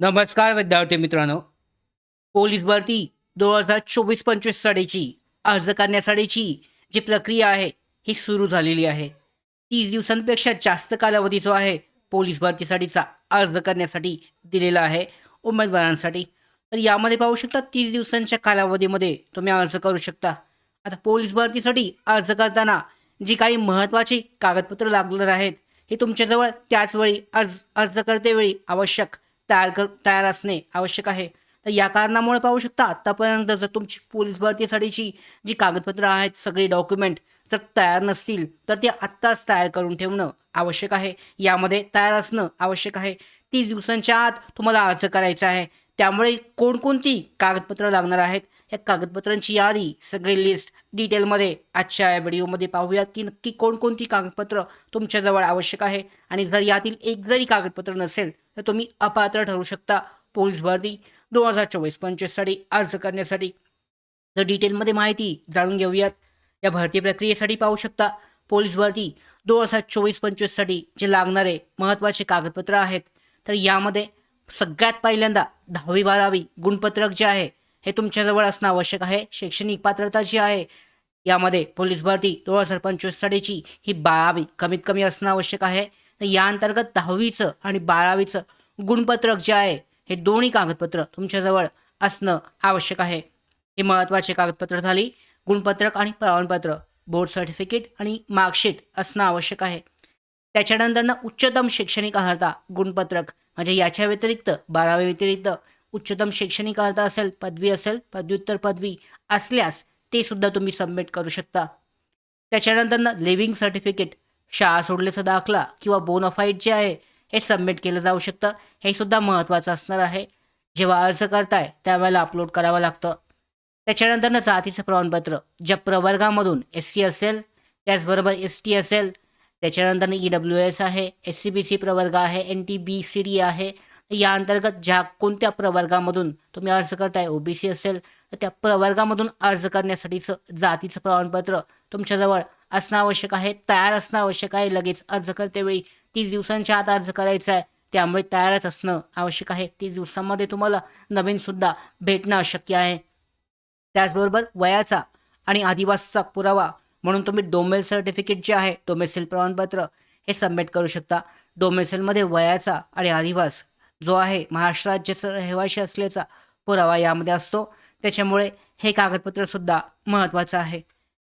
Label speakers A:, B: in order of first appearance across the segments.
A: नमस्कार विद्यार्थी मित्रांनो. पोलीस भरती दोन हजार चोवीस पंचवीस साडेची अर्ज करण्यासाठीची जी प्रक्रिया आहे ही सुरू झालेली आहे. तीस दिवसांपेक्षा जास्त कालावधी जो आहे पोलीस भरतीसाठीचा अर्ज करण्यासाठी दिलेला आहे उमेदवारांसाठी. तर यामध्ये पाहू शकता तीस दिवसांच्या कालावधीमध्ये तुम्ही अर्ज करू शकता. आता पोलीस भरतीसाठी अर्ज करताना जी काही महत्त्वाची कागदपत्र लागणार आहेत हे तुमच्याजवळ त्याच वेळी अर्ज अर्ज करतेवेळी आवश्यक. तयार कर तयार असणे आवश्यक आहे. तर या कारणामुळे पाहू शकता आत्तापर्यंत जर तुमची पोलीस भरतीसाठीची जी कागदपत्रं आहेत सगळी डॉक्युमेंट जर तयार नसतील तर ते आत्ताच तयार करून ठेवणं आवश्यक आहे. यामध्ये तयार असणं आवश्यक आहे. तीस दिवसांच्या आत तुम्हाला अर्ज करायचा आहे. त्यामुळे कोणकोणती कागदपत्रं लागणार आहेत या कागदपत्रांची यादी सगळी लिस्ट डिटेलमध्ये आजच्या या व्हिडिओमध्ये पाहूयात की नक्की कोणकोणती कागदपत्रं तुमच्याजवळ आवश्यक आहे. आणि जर यातील एक जरी कागदपत्र नसेल तर तुम्ही अपात्र ठरू शकता. पोलीस भरती दोन हजार चोवीस पंचवीससाठी अर्ज करण्यासाठी. तर डिटेलमध्ये माहिती जाणून घेऊयात. या भरती प्रक्रियेसाठी पाहू शकता. पोलीस भरती दोन हजार चोवीस पंचवीससाठी जे लागणारे महत्त्वाचे कागदपत्र आहेत. तर यामध्ये सगळ्यात पहिल्यांदा दहावी बारावी गुणपत्रक जे आहे हे तुमच्याजवळ असणं आवश्यक आहे. शैक्षणिक पात्रता जी आहे यामध्ये पोलीस भरती दोन हजार पंचवीससाठीची ही बारावी कमीत कमी असणं आवश्यक आहे. तर या अंतर्गत दहावीचं आणि बारावीचं गुणपत्रक जे आहे हे दोन्ही कागदपत्र तुमच्याजवळ असणं आवश्यक आहे. हे महत्त्वाचे कागदपत्र झाली गुणपत्रक आणि प्रमाणपत्र बोर्ड सर्टिफिकेट आणि मार्कशीट असणं आवश्यक आहे. त्याच्यानंतरनं उच्चतम शैक्षणिक अर्हता गुणपत्रक म्हणजे याच्या व्यतिरिक्त बारावी व्यतिरिक्त उच्चतम शैक्षणिक अर्हता असेल पदवी असेल पदव्युत्तर पदवी असल्यास ते सुद्धा तुम्ही सबमिट करू शकता. त्याच्यानंतरनं लिव्हिंग सर्टिफिकेट शाळा सोडल्याचा दाखला किंवा बोनाफाईट जे आहे हे सबमिट केलं जाऊ शकतं. हे सुद्धा महत्त्वाचं असणार आहे. जेव्हा अर्ज करताय त्यावेळेला अपलोड करावं लागतं. त्याच्यानंतरनं जातीचं प्रमाणपत्र. ज्या प्रवर्गामधून एस सी असेल त्याचबरोबर एस टी असेल त्याच्यानंतर ई डब्ल्यू एस आहे एस सी बी सी प्रवर्ग आहे N T B C D आहे. या अंतर्गत ज्या कोणत्या प्रवर्गामधून तुम्ही अर्ज करताय ओ बी सी असेल तर त्या प्रवर्गामधून अर्ज करण्यासाठीचं जातीचं प्रमाणपत्र तुमच्याजवळ असणं आवश्यक आहे तयार असणं आवश्यक आहे. लगेच अर्ज करतेवेळी तीस दिवसांच्या आत अर्ज करायचा आहे. त्यामुळे तयारच असणं आवश्यक आहे. तीस दिवसांमध्ये तुम्हाला नवीनसुद्धा भेटणं अशक्य आहे. त्याचबरोबर वयाचा आणि आदिवासीचा पुरावा म्हणून तुम्ही डोमेल सर्टिफिकेट जे आहे डोमेसिल प्रमाणपत्र हे सबमिट करू शकता. डोमेसिलमध्ये वयाचा आणि आदिवास जो आहे महाराष्ट्र राज्याचा रहिवाशी असल्याचा पुरावा यामध्ये असतो. त्याच्यामुळे हे कागदपत्रसुद्धा महत्त्वाचं आहे.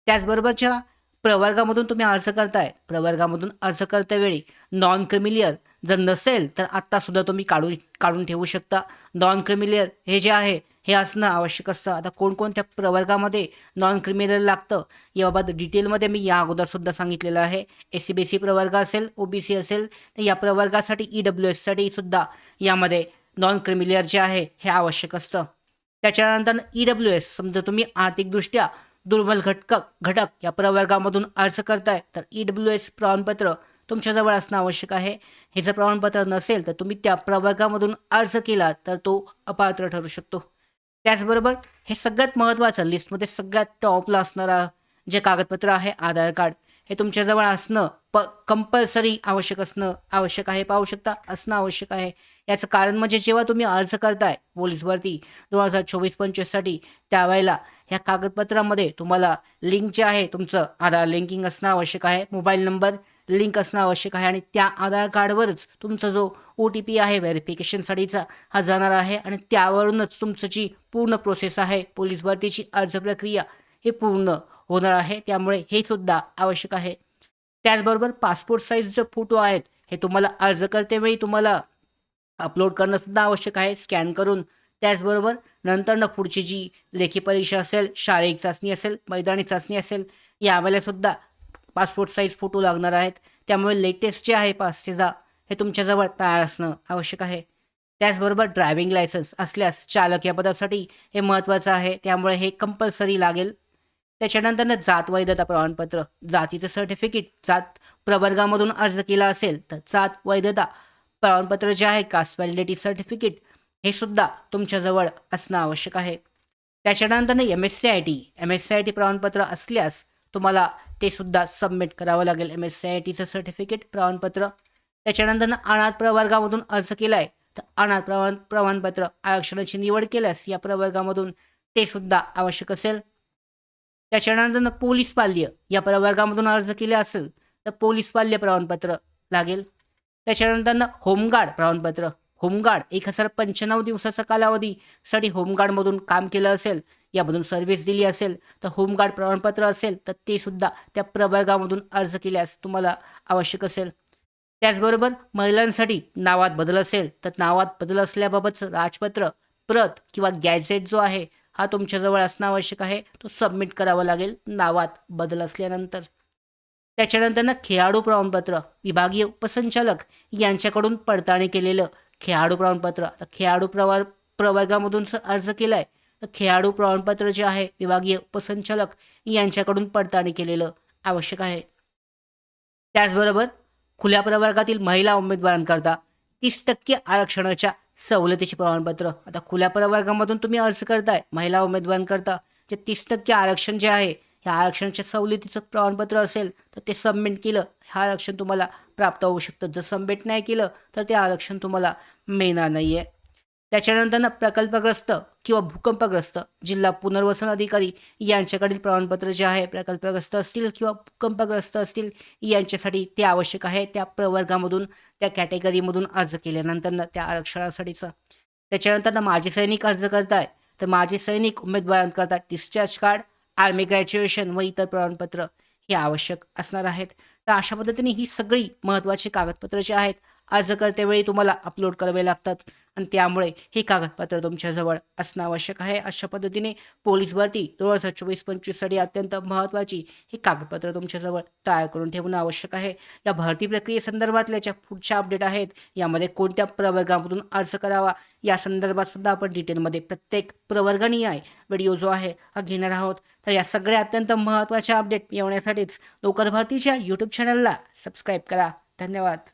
A: त्याचबरोबरच्या प्रवर्गामधून तुम्ही अर्ज करताय. प्रवर्गामधून अर्ज करतेवेळी नॉन क्रिमिलियर जर नसेल तर आत्तासुद्धा तुम्ही काढून काढून ठेवू शकता. नॉन क्रिमिलियर हे जे आहे हे असणं आवश्यक असतं. आता कोणकोणत्या प्रवर्गामध्ये नॉन क्रिमिनल लागतं याबाबत डिटेलमध्ये मी या अगोदरसुद्धा सांगितलेलं आहे. एस सी बी सी प्रवर्ग असेल ओ बी सी असेल तर या प्रवर्गासाठी ई डब्ल्यू एससाठी सुद्धा यामध्ये नॉन क्रिमिलियर जे आहे हे आवश्यक असतं. त्याच्यानंतर ई डब्ल्यू एस समजा तुम्ही आर्थिकदृष्ट्या दुर्बल घटक घटक या प्रवर्गामधून अर्ज करताय. तर ई डब्ल्यू एस प्रमाणपत्र तुमच्याजवळ असणं आवश्यक आहे. हे जर प्रमाणपत्र नसेल तर तुम्ही त्या प्रवर्गामधून अर्ज केला तर तो अपात्र ठरू शकतो. त्याचबरोबर हे सगळ्यात महत्त्वाचं लिस्टमध्ये सगळ्यात टॉपला असणारा जे कागदपत्र आहे आधार कार्ड हे तुमच्याजवळ असणं प कंपल्सरी आवश्यक असणं आवश्यक आहे पाहू शकता असणं आवश्यक आहे. याचं कारण म्हणजे जेव्हा तुम्ही अर्ज करताय पोलीस भरती दोन हजार चोवीस पंचवीससाठी त्यावेळेला ह्या कागदपत्रामध्ये तुम्हाला लिंक जे आहे तुमचं आधार लिंकिंग असणं आवश्यक आहे मोबाईल नंबर लिंक असणं आवश्यक आहे आणि त्या आधार कार्डवरच तुमचा जो ओ टी पी आहे व्हेरिफिकेशनसाठीचा हा जाणार आहे आणि त्यावरूनच तुमचं जी पूर्ण प्रोसेस आहे पोलीस भरतीची अर्ज प्रक्रिया हे पूर्ण होणार आहे. त्यामुळे हे सुद्धा आवश्यक आहे. त्याचबरोबर पासपोर्ट साईजचे फोटो आहेत हे तुम्हाला अर्ज करतेवेळी तुम्हाला अपलोड करणं सुद्धा आवश्यक आहे. स्कॅन करून त्याचबरोबर नंतरनं पुढची जी लेखी परीक्षा असेल शारीरिक चाचणी असेल मैदानी चाचणी असेल यावेळेला सुद्धा पासपोर्ट साईज फोटो लागणार आहेत. त्यामुळे लेटेस्ट जे आहे पासचेचा हे तुमच्याजवळ तयार असणं आवश्यक आहे. त्याचबरोबर ड्रायव्हिंग लायसन्स असल्यास चालक या पदासाठी हे महत्त्वाचं आहे. त्यामुळे हे कंपल्सरी लागेल. त्याच्यानंतरनं जात वैधता प्रमाणपत्र जातीचं सर्टिफिकेट जात प्रवर्गामधून अर्ज केला असेल तर जात वैधता प्रमाणपत्र जे आहे कास्ट व्हॅलिडिटी सर्टिफिकेट हे सुद्धा तुमच्याजवळ असणं आवश्यक आहे. त्याच्यानंतरनं M S C I T M S C I T प्रमाणपत्र असल्यास तुम्हाला ते सुद्धा सबमिट करावं लागेल. एम एस सी आय टीचं सर्टिफिकेट प्रमाणपत्र. त्याच्यानंतरनं अनाथ प्रवर्गामधून अर्ज केला आहे तर अनाथ प्रमाण प्रमाणपत्र आरक्षणाची निवड केल्यास या प्रवर्गामधून ते सुद्धा आवश्यक असेल. त्याच्यानंतर पोलीस पाल्य या प्रवर्गामधून अर्ज केले असेल तर पोलीस पाल्य प्रमाणपत्र लागेल. त्याच्यानंतर होमगार्ड प्रमाणपत्र. होमगार्ड एक हजार पंच्याण्णव दिवसाचा कालावधीसाठी होमगार्डमधून काम केलं असेल यामधून सर्व्हिस दिली असेल तर होमगार्ड प्रमाणपत्र असेल तर ते सुद्धा त्या प्रवर्गामधून अर्ज केल्यास तुम्हाला आवश्यक असेल. त्याचबरोबर महिलांसाठी नावात बदल असेल तर नावात बदल असल्याबाबतचं राजपत्र प्रत किंवा गॅझेट जो आहे हा तुमच्याजवळ असणं आवश्यक आहे. तो सबमिट करावा लागेल नावात बदल असल्यानंतर. त्याच्यानंतर ना खेळाडू प्रमाणपत्र विभागीय उपसंचालक यांच्याकडून पडताळणी केलेलं खेळाडू प्रमाणपत्र. आता खेळाडू प्रवार प्रवर्गामधून अर्ज केला आहे तर खेळाडू प्रमाणपत्र जे आहे विभागीय उपसंचालक यांच्याकडून पडताळणी केलेलं आवश्यक आहे. त्याचबरोबर खुल्या प्रवर्गातील महिला उमेदवारांकरता तीस टक्के आरक्षणाच्या सवलतीचे प्रमाणपत्र. आता खुल्या प्रवर्गामधून तुम्ही अर्ज करताय महिला उमेदवारांकरता जे तीस टक्के आरक्षण जे आहे ह्या आरक्षणाच्या सवलतीचं प्रमाणपत्र असेल तर ते सबमिट केलं हे आरक्षण तुम्हाला प्राप्त होऊ शकतं. जर सबमिट नाही केलं तर ते आरक्षण तुम्हाला मिळणार नाही आहे त्याच्यानंतर ना प्रकल्पग्रस्त किंवा भूकंपग्रस्त जिल्हा पुनर्वसन अधिकारी यांच्याकडील प्रमाणपत्र जे आहे प्रकल्पग्रस्त असतील किंवा भूकंपग्रस्त असतील यांच्यासाठी ते आवश्यक आहे. त्या प्रवर्गामधून त्या कॅटेगरीमधून अर्ज केल्यानंतर ना त्या आरक्षणासाठीचं. त्याच्यानंतर ना माजी सैनिक अर्ज करताय तर माजी सैनिक उमेदवारांकरता डिस्चार्ज कार्ड आर्मी ग्रॅज्युएशन व इतर प्रमाणपत्र हे आवश्यक असणार आहेत. तर अशा पद्धतीने ही सगळी महत्त्वाची कागदपत्र जी आहेत अर्ज करतेवेळी तुम्हाला अपलोड करावे लागतात. आणि त्यामुळे ही कागदपत्र तुमच्याजवळ असणं आवश्यक आहे. अशा पद्धतीने पोलीस भरती दोन हजार चोवीस पंचवीससाठी अत्यंत महत्त्वाची ही कागदपत्र तुमच्याजवळ तयार करून ठेवणं आवश्यक आहे. या भरती प्रक्रियेसंदर्भातल्या ज्या पुढच्या अपडेट आहेत यामध्ये कोणत्या प्रवर्गामधून अर्ज करावा या संदर्भात सुद्धा आपण डिटेलमध्ये प्रत्येक प्रवर्गनीय व्हिडिओ जो आहे हा घेणार आहोत. तर या सगळ्या अत्यंत महत्त्वाच्या अपडेट येण्यासाठीच लवकर भारतीच्या यूट्यूब चॅनलला सबस्क्राईब करा. धन्यवाद.